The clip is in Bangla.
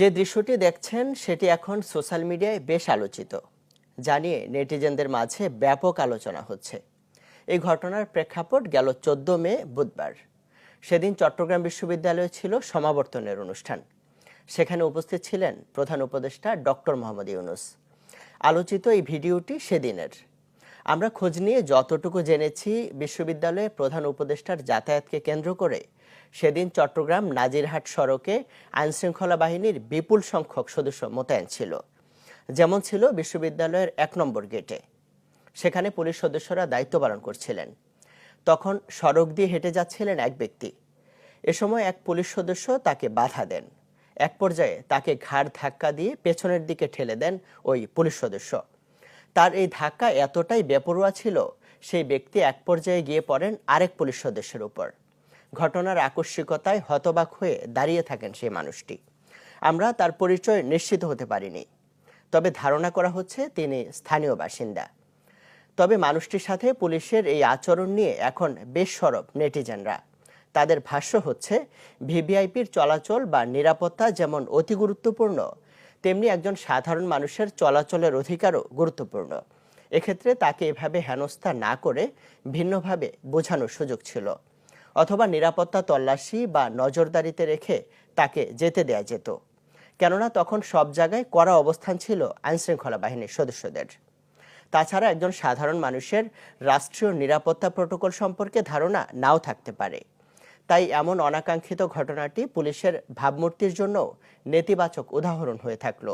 যে দৃশ্যটি দেখছেন, সেটি এখন সোশ্যাল মিডিয়ায় বেশ আলোচিত। জানিয়ে নেটিজেনদের মাঝে ব্যাপক আলোচনা হচ্ছে। এই ঘটনার প্রেক্ষাপট গেল চোদ্দ মে, বুধবার। সেদিন চট্টগ্রাম বিশ্ববিদ্যালয়ে ছিল সমাবর্তনের অনুষ্ঠান। সেখানে উপস্থিত ছিলেন প্রধান উপদেষ্টা ডক্টর মোহাম্মদ ইউনুস। আলোচিত এই ভিডিওটি সেদিনের। আমরা খোঁজ নিয়ে যতটুকু জেনেছি বিশ্ববিদ্যালয়ে প্রধান উপদেষ্টার যাতায়াতকে কেন্দ্র করে। সেদিন চট্টগ্রাম নাজিরহাট সড়কে আইনশৃঙ্খলা বাহিনীর বিপুল সংখ্যক সদস্য মোতায়েন ছিল। যেমন ছিল বিশ্ববিদ্যালয়ের এক নম্বর গেটে। সেখানে পুলিশ সদস্যরা দায়িত্ব পালন করছিলেন। তখন সড়ক দিয়ে হেঁটে যাচ্ছিলেন এক ব্যক্তি। এ সময় এক পুলিশ সদস্য তাকে বাধা দেন। এক পর্যায়ে তাকে ঘাড় ধাক্কা দিয়ে পেছনের দিকে ঠেলে দেন ওই পুলিশ সদস্য। তার এই ধাক্কা এতটাই বেপরোয়া ছিল, সেই ব্যক্তি এক পর্যায়ে গিয়ে পড়েন আরেক পুলিশ সদস্যের উপর। ঘটনার আকস্মিকতায় হতবাক হয়ে দাঁড়িয়ে থাকেন সেই মানুষটি। আমরা তার পরিচয় নিশ্চিত হতে পারিনি। তবে ধারণা করা হচ্ছে তিনি স্থানীয় বাসিন্দা। তবে মানুষটির সাথে পুলিশের এই আচরণ নিয়ে এখন বেশ সরব নেটিজেনরা। তাদের ভাষ্য হচ্ছে, ভিভিআইপির চলাচল বা নিরাপত্তা যেমন অতি গুরুত্বপূর্ণ তেমনি একজন সাধারণ মানুষের চলাচলের অধিকারও গুরুত্বপূর্ণ। এক্ষেত্রে তাকে এভাবে হেনস্থা না করে ভিন্নভাবে বোঝানোর সুযোগ ছিল। অথবা নিরাপত্তা তল্লাশি বা নজরদারিতে রেখে তাকে যেতে দেয়া যেত। কেননা তখন সব জায়গায় কড়া অবস্থান ছিল আইনশৃঙ্খলা বাহিনীর সদস্যদের। তাছাড়া একজন সাধারণ মানুষের রাষ্ট্রীয় নিরাপত্তা প্রোটোকল সম্পর্কে ধারণা নাও থাকতে পারে। তাই এমন অনাকাঙ্ক্ষিত ঘটনাটি পুলিশের ভাবমূর্তির জন্য নেতিবাচক উদাহরণ হয়ে থাকল।